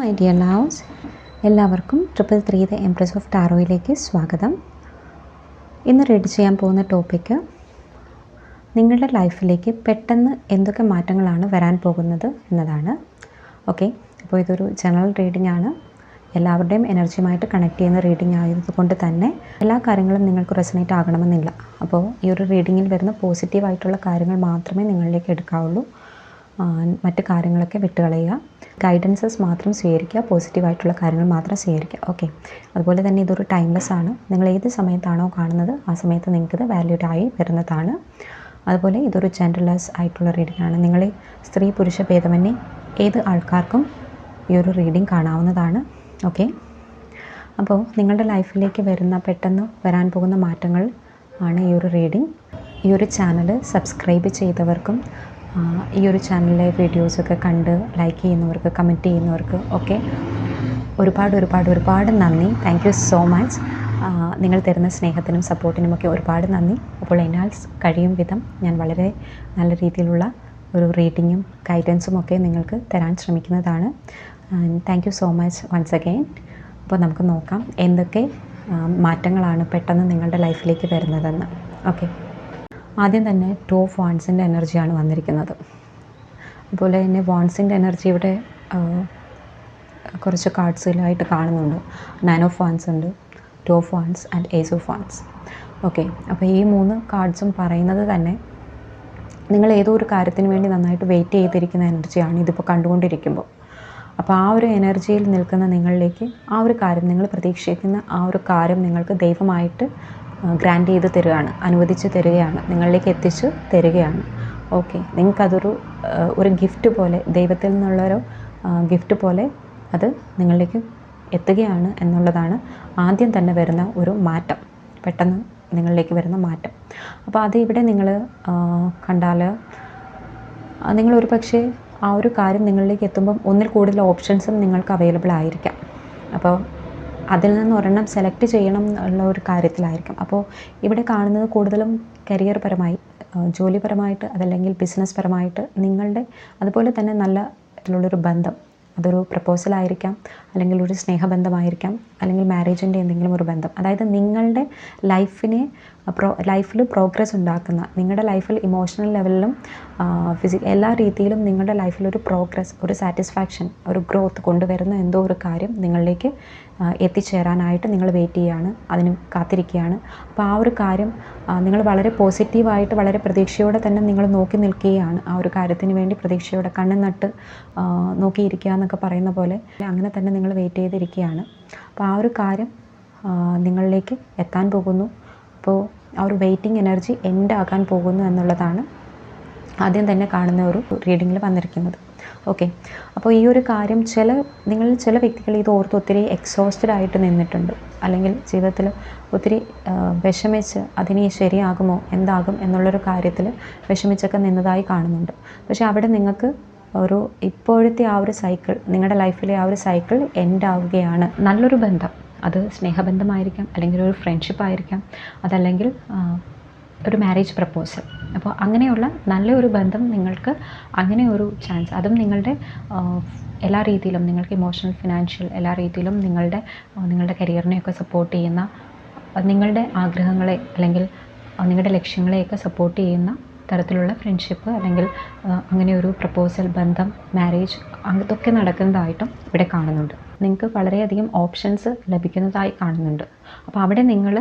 My dear loves എല്ലാവർക്കും triple three the empress of ടാറോയിലേക്ക് സ്വാഗതം. ഇന്ന് റീഡ് ചെയ്യാൻ പോകുന്ന ടോപ്പിക്ക് നിങ്ങളുടെ ലൈഫിലേക്ക് പെട്ടെന്ന് എന്തൊക്കെ മാറ്റങ്ങളാണ് വരാൻ പോകുന്നത് എന്നതാണ്. ഓക്കെ അപ്പോൾ ഇതൊരു ജനറൽ റീഡിംഗ് ആണ്. എല്ലാവരുടെയും എനർജിയുമായിട്ട് കണക്ട് ചെയ്യുന്ന റീഡിംഗ് ആയതുകൊണ്ട് തന്നെ എല്ലാ കാര്യങ്ങളും നിങ്ങൾക്ക് റെസനേറ്റ് ആകണമെന്നില്ല. അപ്പോൾ ഈ ഒരു റീഡിങ്ങിൽ വരുന്ന പോസിറ്റീവായിട്ടുള്ള കാര്യങ്ങൾ മാത്രമേ നിങ്ങളിലേക്ക് എടുക്കാവുള്ളൂ. മറ്റ് കാര്യങ്ങളൊക്കെ വിട്ടുകളയുക. ഗൈഡൻസസ് മാത്രം സ്വീകരിക്കുക. പോസിറ്റീവായിട്ടുള്ള കാര്യങ്ങൾ മാത്രം സ്വീകരിക്കുക. ഓക്കെ അതുപോലെ തന്നെ ഇതൊരു ടൈംലെസ് ആണ്. നിങ്ങൾ ഏത് സമയത്താണോ കാണുന്നത് ആ സമയത്ത് നിങ്ങൾക്കിത് വാല്യൂഡ് ആയി വരുന്നതാണ്. അതുപോലെ ഇതൊരു ജെൻഡർലെസ് ആയിട്ടുള്ള റീഡിംഗ് ആണ്. നിങ്ങൾ സ്ത്രീ പുരുഷ ഭേദമന്യേ ഏത് ആൾക്കാർക്കും ഈ ഒരു റീഡിംഗ് കാണാവുന്നതാണ്. ഓക്കെ അപ്പോൾ നിങ്ങളുടെ ലൈഫിലേക്ക് വരുന്ന പെട്ടെന്ന് വരാൻ പോകുന്ന മാറ്റങ്ങൾ ആണ് ഈ ഒരു റീഡിംഗ് ഈ ഒരു ചാനൽ സബ്സ്ക്രൈബ് ചെയ്തവർക്കും ഈ ഒരു ചാനലിലെ വീഡിയോസൊക്കെ കണ്ട് ലൈക്ക് ചെയ്യുന്നവർക്ക് കമന്റ് ചെയ്യുന്നവർക്ക് ഒക്കെ ഒരുപാട് ഒരുപാട് ഒരുപാട് നന്ദി. താങ്ക് യു സോ മച്ച് നിങ്ങൾ തരുന്ന സ്നേഹത്തിനും സപ്പോർട്ടിനുമൊക്കെ ഒരുപാട് നന്ദി. അപ്പോൾ എന്നാൽ കഴിയും വിധം ഞാൻ വളരെ നല്ല രീതിയിലുള്ള ഒരു റീഡിങ്ങും ഗൈഡൻസും ഒക്കെ നിങ്ങൾക്ക് തരാൻ ശ്രമിക്കുന്നതാണ്. Thank you so much once again അപ്പോൾ നമുക്ക് നോക്കാം എന്തൊക്കെ മാറ്റങ്ങളാണ് പെട്ടെന്ന് നിങ്ങളുടെ ലൈഫിലേക്ക് വരുന്നതെന്ന്. ഓക്കെ ആദ്യം തന്നെ ടു ഓഫ് വാൺസിന്റെ എനർജിയാണ് വന്നിരിക്കുന്നത്. അതുപോലെ തന്നെ വാൺസിന്റെ എനർജി ഇവിടെ കുറച്ച് കാർഡ്സിലായിട്ട് കാണുന്നുണ്ട്. നാനോ വാൻസ് ഉണ്ട് two of and ace of wands okay അപ്പോൾ ഈ മൂന്ന് കാർഡ്സും പറയുന്നത് തന്നെ നിങ്ങൾ ഏതോ ഒരു കാര്യത്തിന് വേണ്ടി നന്നായിട്ട് വെയിറ്റ് ചെയ്തിരിക്കുന്ന എനർജിയാണ് ഇതിപ്പോൾ കണ്ടുകൊണ്ടിരിക്കുമ്പോൾ. അപ്പോൾ ആ ഒരു എനർജിയിൽ നിൽക്കുന്ന നിങ്ങളിലേക്ക് ആ ഒരു കാര്യം നിങ്ങൾ പ്രതീക്ഷിക്കുന്ന ആ ഒരു കാര്യം നിങ്ങൾക്ക് ദൈവമായിട്ട് ഗ്രാൻഡ് ചെയ്ത് തരികയാണ് അനുവദിച്ച് തരികയാണ് നിങ്ങളിലേക്ക് എത്തിച്ചു തരികയാണ്. ഓക്കെ നിങ്ങൾക്കതൊരു ഒരു ഗിഫ്റ്റ് പോലെ ദൈവത്തിൽ നിന്നുള്ളൊരു ഗിഫ്റ്റ് പോലെ അത് നിങ്ങളിലേക്ക് എത്തുകയാണ് എന്നുള്ളതാണ് ആദ്യം തന്നെ വരുന്ന ഒരു മാറ്റം. പെട്ടെന്ന് നിങ്ങളിലേക്ക് വരുന്ന മാറ്റം. അപ്പോൾ അത് ഇവിടെ നിങ്ങൾ കണ്ടാൽ നിങ്ങൾ പക്ഷേ ആ ഒരു കാര്യം നിങ്ങളിലേക്ക് എത്തുമ്പം ഒന്നിൽ കൂടുതൽ ഓപ്ഷൻസും നിങ്ങൾക്ക് അവൈലബിൾ ആയിരിക്കാം. അപ്പോൾ അതിൽ നിന്ന് ഒരെണ്ണം സെലക്ട് ചെയ്യണം എന്നുള്ള ഒരു കാര്യത്തിലായിരിക്കും. അപ്പോൾ ഇവിടെ കാണുന്നത് കൂടുതലും കരിയർ പരമായി ജോലിപരമായിട്ട് അതല്ലെങ്കിൽ ബിസിനസ് പരമായിട്ട് നിങ്ങളുടെ അതുപോലെ തന്നെ നല്ല ഇതിലുള്ളൊരു ബന്ധം. അതൊരു പ്രപ്പോസലായിരിക്കാം അല്ലെങ്കിൽ ഒരു സ്നേഹബന്ധമായിരിക്കാം അല്ലെങ്കിൽ മാരേജിന്റെ എന്തെങ്കിലും ഒരു ബന്ധം. അതായത് നിങ്ങളുടെ ലൈഫിനെ പ്രോ ലൈഫിൽ പ്രോഗ്രസ് ഉണ്ടാക്കുന്ന നിങ്ങളുടെ ലൈഫിൽ ഇമോഷണൽ ലെവലിലും ഫിസി എല്ലാ രീതിയിലും നിങ്ങളുടെ ലൈഫിൽ ഒരു പ്രോഗ്രസ് ഒരു സാറ്റിസ്ഫാക്ഷൻ ഒരു ഗ്രോത്ത് കൊണ്ടുവരുന്ന എന്തോ ഒരു കാര്യം നിങ്ങളിലേക്ക് എത്തിച്ചേരാനായിട്ട് നിങ്ങൾ വെയിറ്റ് ചെയ്യുകയാണ് അതിന് കാത്തിരിക്കുകയാണ് അപ്പോൾ ആ ഒരു കാര്യം നിങ്ങൾ വളരെ പോസിറ്റീവായിട്ട് വളരെ പ്രതീക്ഷയോടെ തന്നെ നിങ്ങൾ നോക്കി നിൽക്കുകയാണ്. ആ ഒരു കാര്യത്തിന് വേണ്ടി പ്രതീക്ഷയോടെ കണ്ണു നട്ട് നോക്കിയിരിക്കുക എന്നൊക്കെ പറയുന്ന പോലെ അങ്ങനെ തന്നെ നിങ്ങൾ വെയിറ്റ് ചെയ്തിരിക്കുകയാണ്. അപ്പോൾ ആ ഒരു കാര്യം നിങ്ങളിലേക്ക് എത്താൻ പോകുന്നു. അപ്പോൾ ആ ഒരു വെയിറ്റിംഗ് എനർജി എൻഡ് ആകാൻ പോകുന്നു എന്നുള്ളതാണ് ആദ്യം തന്നെ കാണുന്ന ഒരു റീഡിങ്ങിൽ വന്നിരിക്കുന്നത്. ഓക്കെ അപ്പോൾ ഈ ഒരു കാര്യം ചില നിങ്ങൾ ചില വ്യക്തികൾ ഇത് ഓർത്ത് ഒത്തിരി എക്സോസ്റ്റഡ് ആയിട്ട് നിന്നിട്ടുണ്ട്. അല്ലെങ്കിൽ ജീവിതത്തിൽ ഒത്തിരി വിഷമിച്ച് അതിനി ശരിയാകുമോ എന്താകും എന്നുള്ളൊരു കാര്യത്തിൽ വിഷമിച്ചൊക്കെ നിന്നതായി കാണുന്നുണ്ട്. പക്ഷേ അവിടെ നിങ്ങൾക്ക് ഒരു ഇപ്പോഴത്തെ ആ ഒരു സൈക്കിൾ നിങ്ങളുടെ ലൈഫിലെ ആ ഒരു സൈക്കിൾ എൻഡ് ആവുകയാണ്. നല്ലൊരു ബന്ധം. അത് സ്നേഹബന്ധമായിരിക്കാം അല്ലെങ്കിൽ ഒരു ഫ്രണ്ട്ഷിപ്പ് ആയിരിക്കാം അതല്ലെങ്കിൽ ഒരു മാരേജ് പ്രപ്പോസൽ അപ്പോൾ അങ്ങനെയുള്ള നല്ലൊരു ബന്ധം നിങ്ങൾക്ക് അങ്ങനെ ഒരു ചാൻസ് അതും നിങ്ങളുടെ എല്ലാ രീതിയിലും നിങ്ങൾക്ക് ഇമോഷണൽ ഫിനാൻഷ്യൽ എല്ലാ രീതിയിലും നിങ്ങളുടെ നിങ്ങളുടെ കരിയറിനെയൊക്കെ സപ്പോർട്ട് ചെയ്യുന്ന നിങ്ങളുടെ ആഗ്രഹങ്ങളെ അല്ലെങ്കിൽ നിങ്ങളുടെ ലക്ഷ്യങ്ങളെയൊക്കെ സപ്പോർട്ട് ചെയ്യുന്ന തരത്തിലുള്ള ഫ്രണ്ട്ഷിപ്പ് അല്ലെങ്കിൽ അങ്ങനെ ഒരു പ്രപ്പോസൽ ബന്ധം മാരേജ് അതൊക്കെ നടക്കുന്നതായിട്ടും ഇവിടെ കാണുന്നുണ്ട്. നിങ്ങൾക്ക് വളരെയധികം ഓപ്ഷൻസ് ലഭിക്കുന്നതായി കാണുന്നുണ്ട്. അപ്പോൾ അവിടെ നിങ്ങൾ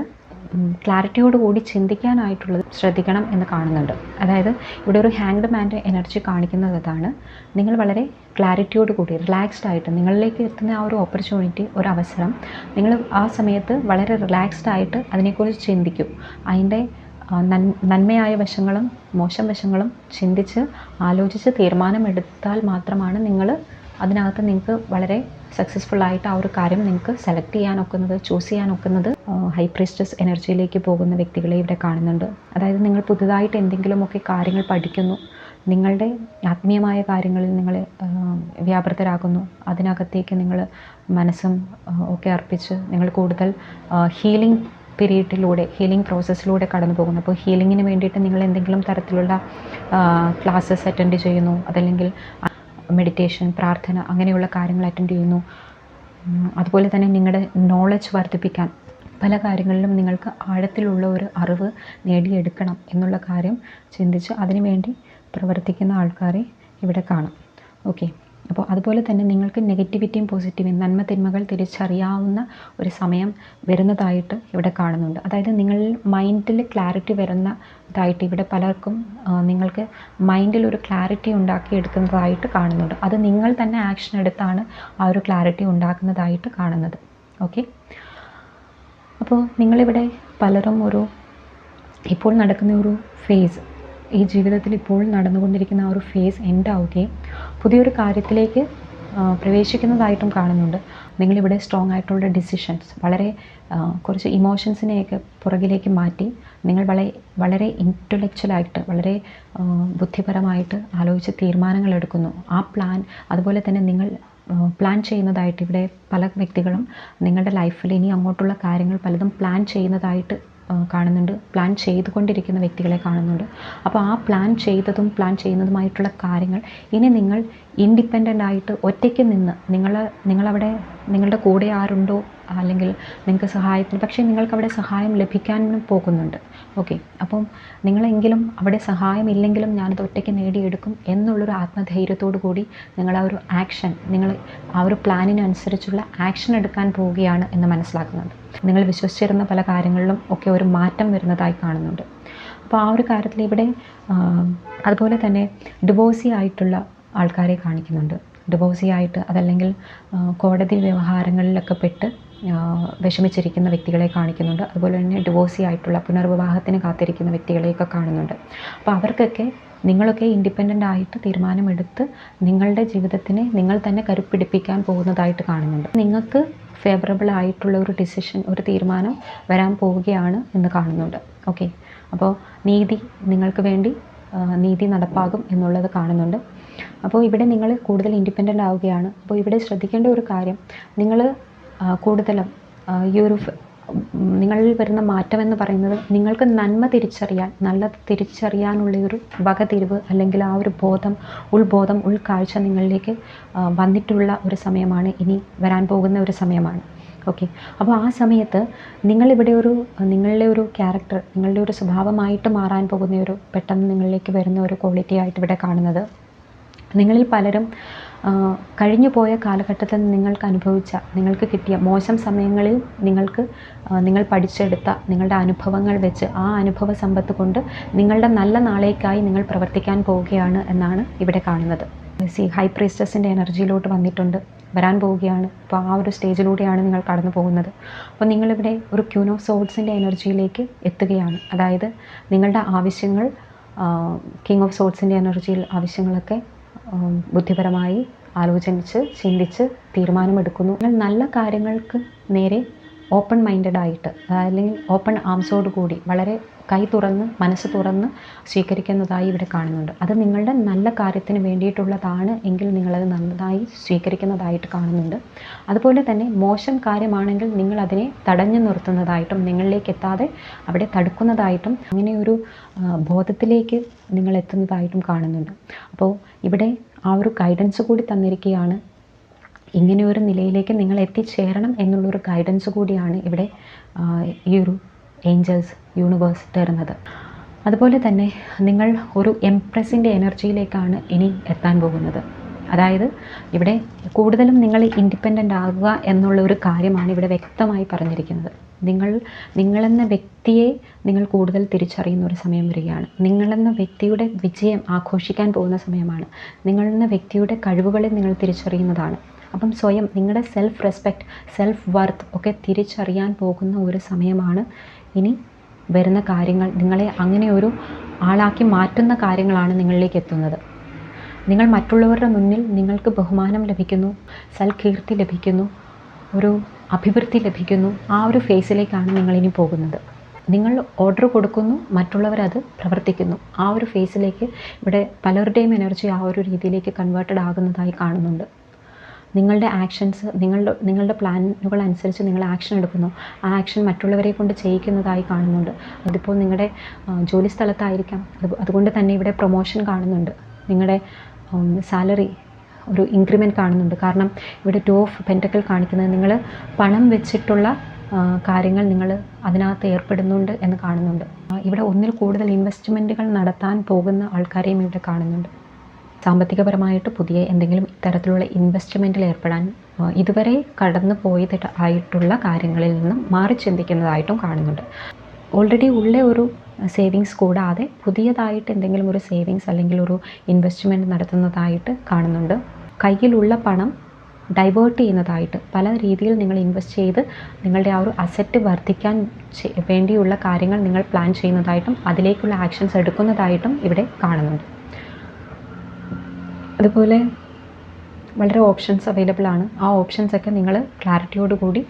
ക്ലാരിറ്റിയോട് കൂടി ചിന്തിക്കാനായിട്ടുള്ളത് ശ്രദ്ധിക്കണം എന്ന് കാണുന്നുണ്ട്. അതായത് ഇവിടെ ഒരു ഹാങ്ഡ് മാന്റെ എനർജി കാണിക്കുന്നത് അതാണ്. നിങ്ങൾ വളരെ ക്ലാരിറ്റിയോട് കൂടി റിലാക്സ്ഡ് ആയിട്ട് നിങ്ങളിലേക്ക് എത്തുന്ന ആ ഒരു ഓപ്പർച്യൂണിറ്റി ഒരു അവസരം നിങ്ങൾ ആ സമയത്ത് വളരെ റിലാക്സ്ഡ് ആയിട്ട് അതിനെക്കുറിച്ച് ചിന്തിക്കും. അതിന്റെ നന്മയായ വശങ്ങളും മോശം വശങ്ങളും ചിന്തിച്ച് ആലോചിച്ച് തീരുമാനമെടുത്താൽ മാത്രമാണ് നിങ്ങൾ അതിനകത്ത് നിങ്ങൾക്ക് വളരെ സക്സസ്ഫുൾ ആയിട്ട് ആ ഒരു കാര്യം നിങ്ങൾക്ക് സെലക്ട് ചെയ്യാൻ ഒക്കുന്നത് ചൂസ് ചെയ്യാൻ ഒക്കുന്നത് ഹൈ പ്രീസ്റ്റസ് എനർജിയിലേക്ക് പോകുന്ന വ്യക്തികളെ ഇവിടെ കാണുന്നുണ്ട്. അതായത് നിങ്ങൾ പുതുതായിട്ട് എന്തെങ്കിലുമൊക്കെ കാര്യങ്ങൾ പഠിക്കുന്നു നിങ്ങളുടെ ആത്മീയമായ കാര്യങ്ങളിൽ നിങ്ങൾ വ്യാപൃതരാകുന്നു അതിനകത്തേക്ക് നിങ്ങൾ മനസ്സും ഒക്കെ അർപ്പിച്ച് നിങ്ങൾ കൂടുതൽ ഹീലിംഗ് പീരീഡിലൂടെ ഹീലിംഗ് പ്രോസസ്സിലൂടെ കടന്നു പോകുന്നു അപ്പോൾ ഹീലിങ്ങിന് വേണ്ടിയിട്ട് നിങ്ങൾ എന്തെങ്കിലും തരത്തിലുള്ള ക്ലാസ്സസ് അറ്റൻഡ് ചെയ്യുന്നു അതല്ലെങ്കിൽ മെഡിറ്റേഷൻ പ്രാർത്ഥന അങ്ങനെയുള്ള കാര്യങ്ങൾ അറ്റൻഡ് ചെയ്യുന്നു. അതുപോലെ തന്നെ നിങ്ങളുടെ നോളജ് വർദ്ധിപ്പിക്കാൻ പല കാര്യങ്ങളിലും നിങ്ങൾക്ക് ആഴത്തിലുള്ള ഒരു അറിവ് നേടിയെടുക്കണം എന്നുള്ള കാര്യം ചിന്തിച്ച് അതിനുവേണ്ടി പ്രവർത്തിക്കുന്ന ആൾക്കാരെ ഇവിടെ കാണാം. ഓക്കെ അപ്പോൾ അതുപോലെ തന്നെ നിങ്ങൾക്ക് നെഗറ്റിവിറ്റിയും പോസിറ്റീവും നന്മ തിന്മകൾ തിരിച്ചറിയാവുന്ന ഒരു സമയം വരുന്നതായിട്ട് ഇവിടെ കാണുന്നുണ്ട്. അതായത് നിങ്ങൾ മൈൻഡിൽ ക്ലാരിറ്റി വരുന്നതായിട്ട് ഇവിടെ പലർക്കും നിങ്ങൾക്ക് മൈൻഡിൽ ഒരു ക്ലാരിറ്റി ഉണ്ടാക്കിയെടുക്കുന്നതായിട്ട് കാണുന്നുണ്ട്. അത് നിങ്ങൾ തന്നെ ആക്ഷൻ എടുത്താണ് ആ ഒരു ക്ലാരിറ്റി ഉണ്ടാക്കുന്നതായിട്ട് കാണുന്നത്. ഓക്കെ? അപ്പോൾ നിങ്ങളിവിടെ പലരും ഒരു ഇപ്പോൾ നടക്കുന്ന ഒരു ഫേസ് ഈ ജീവിതത്തിൽ ഇപ്പോൾ നടന്നുകൊണ്ടിരിക്കുന്ന ആ ഒരു ഫേസ് എൻഡ് ആവുകയും പുതിയൊരു കാര്യത്തിലേക്ക് പ്രവേശിക്കുന്നതായിട്ടും കാണുന്നുണ്ട്. നിങ്ങളിവിടെ സ്ട്രോങ് ആയിട്ടുള്ള ഡിസിഷൻസ് വളരെ കുറച്ച് ഇമോഷൻസിനെയൊക്കെ പുറകിലേക്ക് മാറ്റി നിങ്ങൾ വളരെ വളരെ ഇന്റലക്ച്വലായിട്ട് വളരെ ബുദ്ധിപരമായിട്ട് ആലോചിച്ച് തീരുമാനങ്ങൾ എടുക്കുന്നു. ആ പ്ലാൻ അതുപോലെ തന്നെ നിങ്ങൾ പ്ലാൻ ചെയ്യുന്നതായിട്ട് ഇവിടെ പല വ്യക്തികളും നിങ്ങളുടെ ലൈഫിൽ ഇനി അങ്ങോട്ടുള്ള കാര്യങ്ങൾ പലതും പ്ലാൻ ചെയ്യുന്നതായിട്ട് കാണുന്നുണ്ട്. പ്ലാൻ ചെയ്തുകൊണ്ടിരിക്കുന്ന വ്യക്തികളെ കാണുന്നുണ്ട്. അപ്പോൾ ആ പ്ലാൻ ചെയ്തതും പ്ലാൻ ചെയ്യുന്നതുമായിട്ടുള്ള കാര്യങ്ങൾ ഇനി നിങ്ങൾ ഇൻഡിപെൻഡന്റ് ആയിട്ട് ഒറ്റയ്ക്ക് നിന്ന് നിങ്ങൾ നിങ്ങളവിടെ നിങ്ങളുടെ കൂടെ ആരുണ്ടോ? അല്ലെങ്കിൽ നിങ്ങൾക്ക് സഹായത്തിന് പക്ഷേ നിങ്ങൾക്കവിടെ സഹായം ലഭിക്കാനും പോകുന്നുണ്ട്. ഓക്കെ അപ്പം നിങ്ങളെങ്കിലും അവിടെ സഹായം ഇല്ലെങ്കിലും ഞാനത് ഒറ്റയ്ക്ക് നേടിയെടുക്കും എന്നുള്ളൊരു ആത്മധൈര്യത്തോടു കൂടി നിങ്ങൾ ആ ഒരു ആക്ഷൻ നിങ്ങൾ ആ ഒരു പ്ലാനിനനുസരിച്ചുള്ള ആക്ഷൻ എടുക്കാൻ പോവുകയാണ് എന്ന് മനസ്സിലാക്കുന്നുണ്ട്. നിങ്ങൾ വിശ്വസിച്ചിരുന്ന പല കാര്യങ്ങളിലും ഒക്കെ ഒരു മാറ്റം വരുന്നതായി കാണുന്നുണ്ട്. അപ്പോൾ ആ ഒരു കാര്യത്തിൽ ഇവിടെ അതുപോലെ തന്നെ ഡിവോഴ്സി ആയിട്ടുള്ള ആൾക്കാരെ കാണിക്കുന്നുണ്ട്. ഡിവോഴ്സി ആയിട്ട് അതല്ലെങ്കിൽ കോടതി വ്യവഹാരങ്ങളിലൊക്കെ പെട്ട് വിഷമിച്ചിരിക്കുന്ന വ്യക്തികളെ കാണിക്കുന്നുണ്ട്. അതുപോലെ തന്നെ ഡിവോഴ്സി ആയിട്ടുള്ള പുനർവിവാഹത്തിന് കാത്തിരിക്കുന്ന വ്യക്തികളെയൊക്കെ കാണുന്നുണ്ട്. അപ്പോൾ അവർക്കൊക്കെ നിങ്ങളൊക്കെ ഇൻഡിപെൻഡന്റ് ആയിട്ട് തീരുമാനമെടുത്ത് നിങ്ങളുടെ ജീവിതത്തിനെ നിങ്ങൾ തന്നെ കരുപ്പിടിപ്പിക്കാൻ പോകുന്നതായിട്ട് കാണുന്നുണ്ട്. നിങ്ങൾക്ക് ഫേവറബിൾ ആയിട്ടുള്ള ഒരു ഡിസിഷൻ ഒരു തീരുമാനം വരാൻ പോവുകയാണ് എന്ന് കാണുന്നുണ്ട്. ഓക്കെ അപ്പോൾ നീതി നിങ്ങൾക്ക് വേണ്ടി നീതി നടപ്പാകും എന്നുള്ളത് കാണുന്നുണ്ട്. അപ്പോൾ ഇവിടെ നിങ്ങൾ കൂടുതൽ ഇൻഡിപെൻഡന്റ് ആവുകയാണ്. അപ്പോൾ ഇവിടെ ശ്രദ്ധിക്കേണ്ട ഒരു കാര്യം നിങ്ങൾ കൂടുതലും ഈ ഒരു നിങ്ങളിൽ വരുന്ന മാറ്റം എന്ന് പറയുന്നത് നിങ്ങൾക്ക് നന്മ തിരിച്ചറിയാൻ നല്ലത് തിരിച്ചറിയാനുള്ള ഒരു വകതിരിവ് അല്ലെങ്കിൽ ആ ഒരു ബോധം ഉൾബോധം ഉൾക്കാഴ്ച നിങ്ങളിലേക്ക് വന്നിട്ടുള്ള ഒരു സമയമാണ് ഇനി വരാൻ പോകുന്ന ഒരു സമയമാണ്. ഓക്കെ അപ്പോൾ ആ സമയത്ത് നിങ്ങളിവിടെ ഒരു നിങ്ങളുടെ ഒരു ക്യാരക്ടർ നിങ്ങളുടെ ഒരു സ്വഭാവമായിട്ട് മാറാൻ പോകുന്ന ഒരു പെട്ടെന്ന് നിങ്ങളിലേക്ക് വരുന്ന ഒരു ക്വാളിറ്റി ആയിട്ട് ഇവിടെ കാണുന്നത്. നിങ്ങളിൽ പലരും ആ, കഴിഞ്ഞു പോയ കാലഘട്ടത്തിൽ നിങ്ങൾക്ക് അനുഭവിച്ച നിങ്ങൾക്ക് കിട്ടിയ മോശം സമയങ്ങളിൽ നിങ്ങൾക്ക് നിങ്ങൾ പഠിച്ചെടുത്ത നിങ്ങളുടെ അനുഭവങ്ങൾ വെച്ച് ആ അനുഭവ സമ്പത്ത് കൊണ്ട് നിങ്ങളുടെ നല്ല നാളേക്കായി നിങ്ങൾ പ്രവർത്തിക്കാൻ പോവുകയാണ് എന്നാണ് ഇവിടെ കാണുന്നത്. സി ഹൈ പ്രീസ്റ്റസിന്റെ എനർജിയിലോട്ട് വന്നിട്ടുണ്ട് വരാൻ പോവുകയാണ്. അപ്പോൾ ആ ഒരു സ്റ്റേജിലൂടെയാണ് നിങ്ങൾ കടന്നു പോകുന്നത്. അപ്പോൾ നിങ്ങളിവിടെ ഒരു ക്യൂൻ ഓഫ് സോഡ്സിന്റെ എനർജിയിലേക്ക് എത്തുകയാണ്. അതായത് നിങ്ങളുടെ ആവശ്യങ്ങൾ കിങ് ഓഫ് സോഡ്സിന്റെ എനർജിയിൽ ആവശ്യങ്ങളൊക്കെ ബുദ്ധിപരമായി ആലോചിച്ച് ചിന്തിച്ച് തീരുമാനമെടുക്കുന്നു. നല്ല കാര്യങ്ങൾക്ക് നേരെ ഓപ്പൺ മൈൻഡഡ് ആയിട്ട് അല്ലെങ്കിൽ ഓപ്പൺ ആംസോട് കൂടി വളരെ കൈ തുറന്ന് മനസ്സ് തുറന്ന് സ്വീകരിക്കുന്നതായി ഇവിടെ കാണുന്നുണ്ട്. അത് നിങ്ങളുടെ നല്ല കാര്യത്തിന് വേണ്ടിയിട്ടുള്ളതാണ് എങ്കിൽ നിങ്ങളത് നന്നായി സ്വീകരിക്കുന്നതായിട്ട് കാണുന്നുണ്ട്. അതുപോലെ തന്നെ മോശം കാര്യമാണെങ്കിൽ നിങ്ങൾ അതിനെ തടഞ്ഞു നിർത്തുന്നതായിട്ടും നിങ്ങളിലേക്ക് എത്താതെ അവിടെ തടുക്കുന്നതായിട്ടും അങ്ങനെ ഒരു ബോധത്തിലേക്ക് നിങ്ങൾ എത്തുന്നതായിട്ടും കാണുന്നുണ്ട്. അപ്പോൾ ഇവിടെ ആ ഒരു ഗൈഡൻസ് കൂടി തന്നിരിക്കുകയാണ് ഇങ്ങനെ ഒരു നിലയിലേക്ക് നിങ്ങൾ എത്തിച്ചേരണം എന്നുള്ളൊരു ഗൈഡൻസ് കൂടിയാണ് ഇവിടെ ഈ ഒരു ഏഞ്ചൽസ് യൂണിവേഴ്സ് തരുന്നത്. അതുപോലെ തന്നെ നിങ്ങൾ ഒരു എംപ്രസിന്റെ എനർജിയിലേക്കാണ് ഇനി എത്താൻ പോകുന്നത്. അതായത് ഇവിടെ കൂടുതലും നിങ്ങൾ ഇൻഡിപെൻഡന്റ് ആകുക എന്നുള്ള ഒരു കാര്യമാണ് ഇവിടെ വ്യക്തമായി പറഞ്ഞിരിക്കുന്നത്. നിങ്ങൾ നിങ്ങളെന്ന വ്യക്തിയെ നിങ്ങൾ കൂടുതൽ തിരിച്ചറിയുന്ന ഒരു സമയം വരികയാണ്. നിങ്ങളെന്ന വ്യക്തിയുടെ വിജയം ആഘോഷിക്കാൻ പോകുന്ന സമയമാണ്. നിങ്ങളെന്ന വ്യക്തിയുടെ കഴിവുകളെ നിങ്ങൾ തിരിച്ചറിയുന്നതാണ്. അപ്പം സ്വയം നിങ്ങളുടെ സെൽഫ് റെസ്പെക്റ്റ് സെൽഫ് വർത്ത് ഒക്കെ തിരിച്ചറിയാൻ പോകുന്ന ഒരു സമയമാണ്. ഇനി വരുന്ന കാര്യങ്ങൾ നിങ്ങളെ അങ്ങനെ ഒരു ആളാക്കി മാറ്റുന്ന കാര്യങ്ങളാണ് നിങ്ങളിലേക്ക് എത്തുന്നത്. നിങ്ങൾ മറ്റുള്ളവരുടെ മുന്നിൽ നിങ്ങൾക്ക് ബഹുമാനം ലഭിക്കുന്നു സൽകീർത്തി ലഭിക്കുന്നു ഒരു അഭിവൃദ്ധി ലഭിക്കുന്നു ആ ഒരു ഫേസിലേക്കാണ് നിങ്ങളിനി പോകുന്നത്. നിങ്ങൾ ഓർഡർ കൊടുക്കുന്നു മറ്റുള്ളവരത് പ്രവർത്തിക്കുന്നു. ആ ഒരു ഫേസിലേക്ക് ഇവിടെ പലരുടെയും എനർജി ആ ഒരു രീതിയിലേക്ക് കൺവേർട്ടഡ് ആകുന്നതായി കാണുന്നുണ്ട്. നിങ്ങളുടെ ആക്ഷൻസ് നിങ്ങളുടെ നിങ്ങളുടെ പ്ലാനുകൾ അനുസരിച്ച് നിങ്ങൾ ആക്ഷൻ എടുക്കുന്നു. ആ ആക്ഷൻ മറ്റുള്ളവരെ കൊണ്ട് ചെയ്യിക്കുന്നതായി കാണുന്നുണ്ട്. അതിപ്പോൾ നിങ്ങളുടെ ജോലി സ്ഥലത്തായിരിക്കാം. അത് അതുകൊണ്ട് തന്നെ ഇവിടെ പ്രൊമോഷൻ കാണുന്നുണ്ട്. നിങ്ങളുടെ സാലറി ഒരു ഇൻക്രിമെന്റ് കാണുന്നുണ്ട്. കാരണം ഇവിടെ ടു ഓഫ് പെന്റക്കൽ കാണിക്കുന്നത് നിങ്ങൾ പണം വെച്ചിട്ടുള്ള കാര്യങ്ങൾ നിങ്ങൾ അതിനകത്ത് ഏർപ്പെടുന്നുണ്ട് എന്ന് കാണുന്നുണ്ട്. ഇവിടെ ഒന്നിൽ കൂടുതൽ ഇൻവെസ്റ്റ്മെന്റുകൾ നടത്താൻ പോകുന്ന ആൾക്കാരെയും ഇവിടെ കാണുന്നുണ്ട്. സാമ്പത്തികപരമായിട്ട് പുതിയ എന്തെങ്കിലും ഇത്തരത്തിലുള്ള ഇൻവെസ്റ്റ്മെന്റിൽ ഏർപ്പെടാൻ ഇതുവരെ കടന്നു പോയിട്ട് ആയിട്ടുള്ള കാര്യങ്ങളിൽ നിന്നും മാറി ചിന്തിക്കുന്നതായിട്ടും കാണുന്നുണ്ട്. ഓൾറെഡി ഉള്ള ഒരു സേവിങ്സ് കൂടാതെ പുതിയതായിട്ട് എന്തെങ്കിലും ഒരു സേവിങ്സ് അല്ലെങ്കിൽ ഒരു ഇൻവെസ്റ്റ്മെന്റ് നടത്തുന്നതായിട്ട് കാണുന്നുണ്ട്. കയ്യിലുള്ള പണം ഡൈവേർട്ട് ചെയ്യുന്നതായിട്ട് പല രീതിയിൽ നിങ്ങൾ ഇൻവെസ്റ്റ് ചെയ്ത് നിങ്ങളുടെ ആ ഒരു അസറ്റ് വർദ്ധിക്കാൻ വേണ്ടിയുള്ള കാര്യങ്ങൾ നിങ്ങൾ പ്ലാൻ ചെയ്യുന്നതായിട്ടും അതിലേക്കുള്ള ആക്ഷൻസ് എടുക്കുന്നതായിട്ടും ഇവിടെ കാണുന്നുണ്ട്. അതുപോലെ വളരെ ഓപ്ഷൻസ് അവൈലബിൾ ആണ്. ആ ഓപ്ഷൻസ് ഒക്കെ നിങ്ങൾ ക്ലാരിറ്റിയോട് കൂടി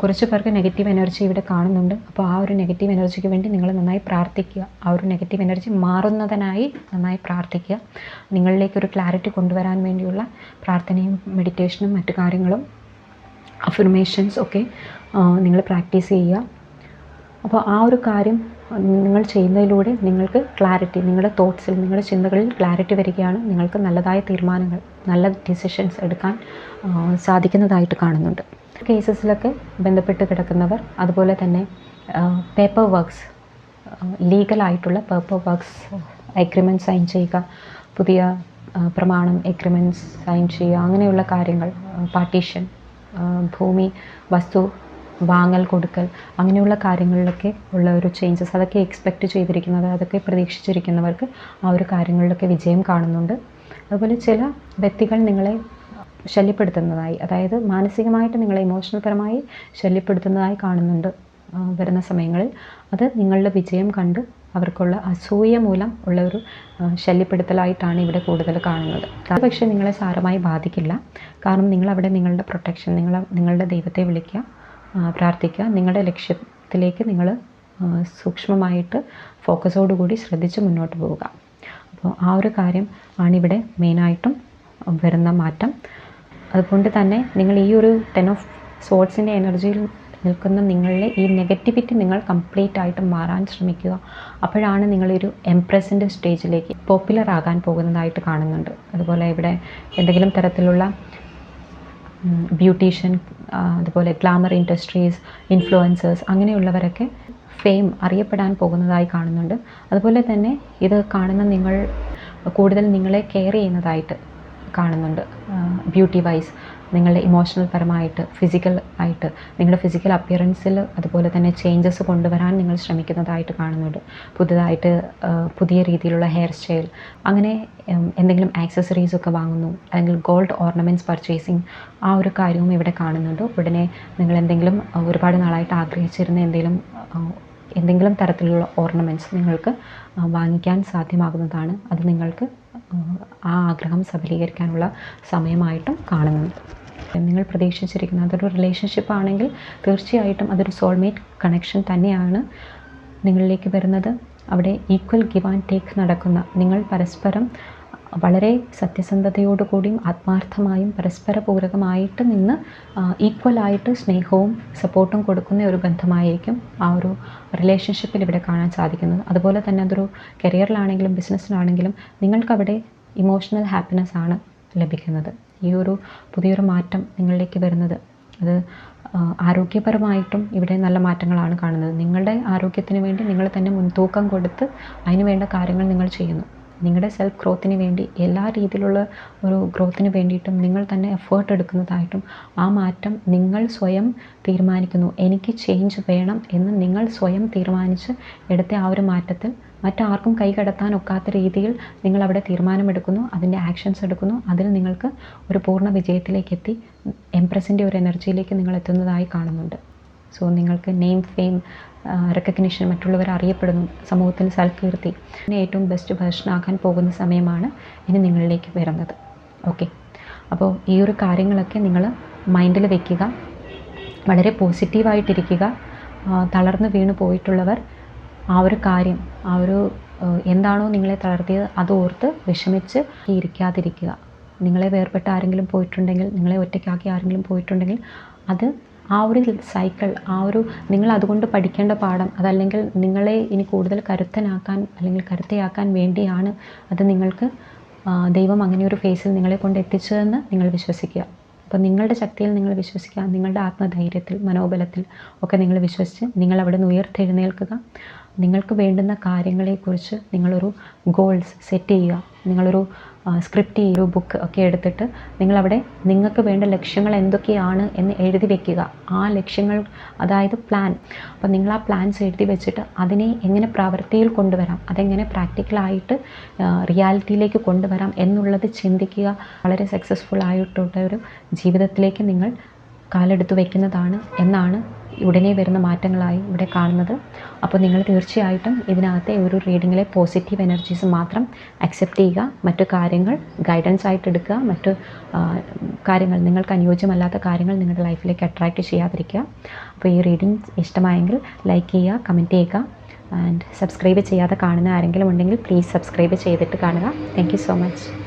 കുറച്ച് പേർക്ക് നെഗറ്റീവ് എനർജി ഇവിടെ കാണുന്നുണ്ട്. അപ്പോൾ ആ ഒരു നെഗറ്റീവ് എനർജിക്ക് വേണ്ടി നിങ്ങൾ നന്നായി പ്രാർത്ഥിക്കുക. ആ ഒരു നെഗറ്റീവ് എനർജി മാറുന്നതിനായി നന്നായി പ്രാർത്ഥിക്കുക. നിങ്ങളിലേക്ക് ഒരു ക്ലാരിറ്റി കൊണ്ടുവരാൻ വേണ്ടിയുള്ള പ്രാർത്ഥനയും മെഡിറ്റേഷനും മറ്റു കാര്യങ്ങളും അഫർമേഷൻസ് ഒക്കെ നിങ്ങൾ പ്രാക്ടീസ് ചെയ്യുക. അപ്പോൾ ആ ഒരു കാര്യം നിങ്ങൾ ചെയ്യുന്നതിലൂടെ നിങ്ങൾക്ക് ക്ലാരിറ്റി നിങ്ങളുടെ തോട്ട്സിൽ നിങ്ങളുടെ ചിന്തകളിൽ ക്ലാരിറ്റി വരികയാണ് നിങ്ങൾക്ക് നല്ലതായ തീരുമാനങ്ങൾ നല്ല ഡിസിഷൻസ് എടുക്കാൻ സാധിക്കുന്നതായിട്ട് കാണുന്നുണ്ട്. കേസസിലൊക്കെ ബന്ധപ്പെട്ട് കിടക്കുന്നവർ അതുപോലെ തന്നെ പേപ്പർ വർക്ക്സ് ലീഗലായിട്ടുള്ള പേപ്പർ വർക്ക്സ് എഗ്രിമെന്റ് സൈൻ ചെയ്യുക പുതിയ പ്രമാണം എഗ്രിമെന്റ്സ് സൈൻ ചെയ്യുക അങ്ങനെയുള്ള കാര്യങ്ങൾ പാർട്ടീഷൻ ഭൂമി വസ്തു വാങ്ങൽ കൊടുക്കൽ അങ്ങനെയുള്ള കാര്യങ്ങളിലൊക്കെ ഉള്ള ഒരു ചേഞ്ചസ് അതൊക്കെ എക്സ്പെക്റ്റ് ചെയ്തിരിക്കുന്നത് അതൊക്കെ പ്രതീക്ഷിച്ചിരിക്കുന്നവർക്ക് ആ ഒരു കാര്യങ്ങളിലൊക്കെ വിജയം കാണുന്നുണ്ട്. അതുപോലെ ചില വ്യക്തികൾ നിങ്ങളെ ശല്യപ്പെടുത്തുന്നതായി അതായത് മാനസികമായിട്ട് നിങ്ങളെ ഇമോഷണൽ പരമായി ശല്യപ്പെടുത്തുന്നതായി കാണുന്നുണ്ട് വരുന്ന സമയങ്ങളിൽ. അത് നിങ്ങളുടെ വിജയം കണ്ട് അവർക്കുള്ള അസൂയ മൂലം ഉള്ള ഒരു ശല്യപ്പെടുത്തലായിട്ടാണ് ഇവിടെ കൂടുതൽ കാണുന്നത്. പക്ഷേ നിങ്ങളെ സാരമായി ബാധിക്കില്ല. കാരണം നിങ്ങളവിടെ നിങ്ങളുടെ പ്രൊട്ടക്ഷൻ നിങ്ങൾ നിങ്ങളുടെ ദൈവത്തെ വിളിക്കുക പ്രാർത്ഥിക്കുക. നിങ്ങളുടെ ലക്ഷ്യത്തിലേക്ക് നിങ്ങൾ സൂക്ഷ്മമായിട്ട് ഫോക്കസോടുകൂടി ശ്രദ്ധിച്ച് മുന്നോട്ട് പോവുക. അപ്പോൾ ആ ഒരു കാര്യം ആണിവിടെ മെയിനായിട്ടും വരുന്ന മാറ്റം. അതുകൊണ്ട് തന്നെ നിങ്ങൾ ഈ ഒരു ടെൻ ഓഫ് സോട്സിന്റെ എനർജിയിൽ നിൽക്കുന്ന നിങ്ങളിലെ ഈ നെഗറ്റിവിറ്റി നിങ്ങൾ കംപ്ലീറ്റ് ആയിട്ട് മാറാൻ ശ്രമിക്കുക. അപ്പോഴാണ് നിങ്ങളൊരു എംപ്രസിന്റെ സ്റ്റേജിലേക്ക് പോപ്പുലർ ആകാൻ പോകുന്നതായിട്ട് കാണുന്നുണ്ട്. അതുപോലെ ഇവിടെ എന്തെങ്കിലും തരത്തിലുള്ള ബ്യൂട്ടീഷ്യൻ അതുപോലെ ഗ്ലാമർ ഇൻഡസ്ട്രീസ് ഇൻഫ്ലുവൻസേഴ്സ് അങ്ങനെയുള്ളവരൊക്കെ ഫെയിം അറിയപ്പെടാൻ പോകുന്നതായി കാണുന്നുണ്ട്. അതുപോലെ തന്നെ ഇത് കാണുന്ന നിങ്ങൾ കൂടുതൽ നിങ്ങളെ കെയർ ചെയ്യുന്നതായിട്ട് കാണുന്നുണ്ട് ബ്യൂട്ടി വൈസ്. നിങ്ങളുടെ ഇമോഷണൽ പരമായിട്ട് ഫിസിക്കൽ ആയിട്ട് നിങ്ങളുടെ ഫിസിക്കൽ അപ്പിയറൻസിൽ അതുപോലെ തന്നെ ചേഞ്ചസ് കൊണ്ടുവരാൻ നിങ്ങൾ ശ്രമിക്കുന്നതായിട്ട് കാണുന്നുണ്ട്. പുതുതായിട്ട് പുതിയ രീതിയിലുള്ള ഹെയർ സ്റ്റൈൽ അങ്ങനെ എന്തെങ്കിലും ആക്സസറീസ് ഒക്കെ വാങ്ങുന്നു അല്ലെങ്കിൽ ഗോൾഡ് ഓർണമെന്റ്സ് പർച്ചേസിങ് ആ ഒരു കാര്യവും ഇവിടെ കാണുന്നുണ്ട്. ഉടനെ നിങ്ങൾ എന്തെങ്കിലും ഒരുപാട് നാളായിട്ട് ആഗ്രഹിച്ചിരുന്ന എന്തെങ്കിലും എന്തെങ്കിലും തരത്തിലുള്ള ഓർണമെന്റ്സ് നിങ്ങൾക്ക് വാങ്ങിക്കാൻ സാധ്യമാകുന്നതാണ്. അത് നിങ്ങൾക്ക് ആ, ആഗ്രഹം സഫലീകരിക്കാനുള്ള സമയമായിട്ടും കാണുന്നുണ്ട്. നിങ്ങൾ പ്രതീക്ഷിച്ചിരിക്കുന്നത്. അതൊരു റിലേഷൻഷിപ്പ് ആണെങ്കിൽ തീർച്ചയായിട്ടും അതൊരു സോൾമേറ്റ് കണക്ഷൻ തന്നെയാണ് നിങ്ങളിലേക്ക് വരുന്നത്. അവിടെ ഈക്വൽ ഗിവ് ആൻഡ് ടേക്ക് നടക്കുന്ന നിങ്ങൾ പരസ്പരം വളരെ സത്യസന്ധതയോടുകൂടിയും ആത്മാർത്ഥമായും പരസ്പര പൂരകമായിട്ട് നിന്ന് ഈക്വലായിട്ട് സ്നേഹവും സപ്പോർട്ടും കൊടുക്കുന്ന ഒരു ബന്ധമായിരിക്കും ആ ഒരു റിലേഷൻഷിപ്പിൽ ഇവിടെ കാണാൻ സാധിക്കുന്നത്. അതുപോലെ തന്നെ അതൊരു കരിയറിലാണെങ്കിലും ബിസിനസ്സിലാണെങ്കിലും നിങ്ങൾക്കവിടെ ഇമോഷണൽ ഹാപ്പിനെസ് ആണ് ലഭിക്കുന്നത്. ഈ ഒരു പുതിയൊരു മാറ്റം നിങ്ങളിലേക്ക് വരുന്നത്. അത് ആരോഗ്യപരമായിട്ടും ഇവിടെ നല്ല മാറ്റങ്ങളാണ് കാണുന്നത്. നിങ്ങളുടെ ആരോഗ്യത്തിന് വേണ്ടി നിങ്ങൾ തന്നെ മുൻതൂക്കം കൊടുത്ത് അതിന് വേണ്ട കാര്യങ്ങൾ നിങ്ങൾ ചെയ്യുന്നു. നിങ്ങളുടെ സെൽഫ് ഗ്രോത്തിന് വേണ്ടി എല്ലാ രീതിയിലുള്ള ഒരു ഗ്രോത്തിന് വേണ്ടിയിട്ടും നിങ്ങൾ തന്നെ എഫേർട്ട് എടുക്കുന്നതായിട്ടും ആ മാറ്റം നിങ്ങൾ സ്വയം തീരുമാനിക്കുന്നു. എനിക്ക് ചേഞ്ച് വേണം എന്ന് നിങ്ങൾ സ്വയം തീരുമാനിച്ച് എടുത്ത ആ ഒരു മാറ്റത്തിൽ മറ്റാർക്കും കൈ കടത്താൻ ഒക്കാത്ത രീതിയിൽ നിങ്ങൾ അവിടെ തീരുമാനമെടുക്കുന്നു അതിന്റെ ആക്ഷൻസ് എടുക്കുന്നു അതിൽ നിങ്ങൾക്ക് ഒരു പൂർണ വിജയത്തിലേക്ക് എത്തി എംപ്രസിന്റെ ഒരു എനർജിയിലേക്ക് നിങ്ങൾ എത്തുന്നതായി കാണുന്നുണ്ട്. സോ നിങ്ങൾക്ക് നെയിം ഫെയിം റെക്കഗ്നിഷൻ മറ്റുള്ളവർ അറിയപ്പെടുന്നു. സമൂഹത്തിൽ സൽകീർത്തി. പിന്നെ ഏറ്റവും ബെസ്റ്റ് വേർഷനാക്കാൻ പോകുന്ന സമയമാണ് ഇനി നിങ്ങളിലേക്ക് വരുന്നത്. ഓക്കെ അപ്പോൾ ഈ ഒരു കാര്യങ്ങളൊക്കെ നിങ്ങൾ മൈൻഡിൽ വയ്ക്കുക വളരെ പോസിറ്റീവായിട്ടിരിക്കുക തളർന്നു വീണ് പോയിട്ടുള്ളവർ ആ ഒരു കാര്യം ആ ഒരു എന്താണോ നിങ്ങളെ തളർത്തിയത് അത് ഓർത്ത് വിഷമിച്ച് ഇരിക്കാതിരിക്കുക. നിങ്ങളെ വേർപെട്ട് ആരെങ്കിലും പോയിട്ടുണ്ടെങ്കിൽ നിങ്ങളെ ഒറ്റയ്ക്കാക്കി ആരെങ്കിലും പോയിട്ടുണ്ടെങ്കിൽ അത് ആ ഒരു സൈക്കിൾ ആ ഒരു നിങ്ങൾ അതുകൊണ്ട് പഠിക്കേണ്ട പാഠം അതല്ലെങ്കിൽ നിങ്ങളെ ഇനി കൂടുതൽ കരുത്തനാക്കാൻ അല്ലെങ്കിൽ കരുത്തയാക്കാൻ വേണ്ടിയാണ് അത് നിങ്ങൾക്ക് ദൈവം അങ്ങനെ ഒരു ഫേസിൽ നിങ്ങളെ കൊണ്ട് എത്തിച്ചതെന്ന് നിങ്ങൾ വിശ്വസിക്കുക. അപ്പോൾ നിങ്ങളുടെ ശക്തിയിൽ നിങ്ങൾ വിശ്വസിക്കുക നിങ്ങളുടെ ആത്മധൈര്യത്തിൽ മനോബലത്തിൽ ഒക്കെ നിങ്ങൾ വിശ്വസിച്ച് നിങ്ങൾ അവിടെ നിന്ന് ഉയർത്തെഴുന്നേൽക്കുക. നിങ്ങൾക്ക് വേണ്ടുന്ന കാര്യങ്ങളെക്കുറിച്ച് നിങ്ങളൊരു ഗോൾസ് സെറ്റ് ചെയ്യുക. നിങ്ങളൊരു സ്ക്രിപ്റ്റ് ഈ ഒരു ബുക്ക് ഒക്കെ എടുത്തിട്ട് നിങ്ങളവിടെ നിങ്ങൾക്ക് വേണ്ട ലക്ഷ്യങ്ങൾ എന്തൊക്കെയാണ് എന്ന് എഴുതി വെക്കുക. ആ ലക്ഷ്യങ്ങൾ അതായത് പ്ലാൻ അപ്പോൾ നിങ്ങൾ ആ പ്ലാൻസ് എഴുതി വെച്ചിട്ട് അതിനെ എങ്ങനെ പ്രവൃത്തിയിൽ കൊണ്ടുവരാം അതെങ്ങനെ പ്രാക്ടിക്കലായിട്ട് റിയാലിറ്റിയിലേക്ക് കൊണ്ടുവരാം എന്നുള്ളത് ചിന്തിക്കുക. വളരെ സക്സസ്ഫുൾ ആയിട്ടുള്ള ഒരു ജീവിതത്തിലേക്ക് നിങ്ങൾ കാലെടുത്ത് വയ്ക്കുന്നതാണ് എന്നാണ് ഉടനെ വരുന്ന മാറ്റങ്ങളായി ഇവിടെ കാണുന്നത്. അപ്പോൾ നിങ്ങൾ തീർച്ചയായിട്ടും ഇതിനകത്തെ ഒരു റീഡിങ്ങിലെ പോസിറ്റീവ് എനർജീസ് മാത്രം അക്സെപ്റ്റ് ചെയ്യുക. മറ്റു കാര്യങ്ങൾ ഗൈഡൻസ് ആയിട്ട് എടുക്കുക. മറ്റു കാര്യങ്ങൾ നിങ്ങൾക്ക് അനുയോജ്യമല്ലാത്ത കാര്യങ്ങൾ നിങ്ങളുടെ ലൈഫിലേക്ക് അട്രാക്റ്റ് ചെയ്യാതിരിക്കുക. അപ്പോൾ ഈ റീഡിംഗ് ഇഷ്ടമായെങ്കിൽ ലൈക്ക് ചെയ്യുക കമന്റ് ചെയ്യുക. ആൻഡ് സബ്സ്ക്രൈബ് ചെയ്യാതെ കാണുന്ന ആരെങ്കിലും ഉണ്ടെങ്കിൽ പ്ലീസ് സബ്സ്ക്രൈബ് ചെയ്തിട്ട് കാണുക. Thank so much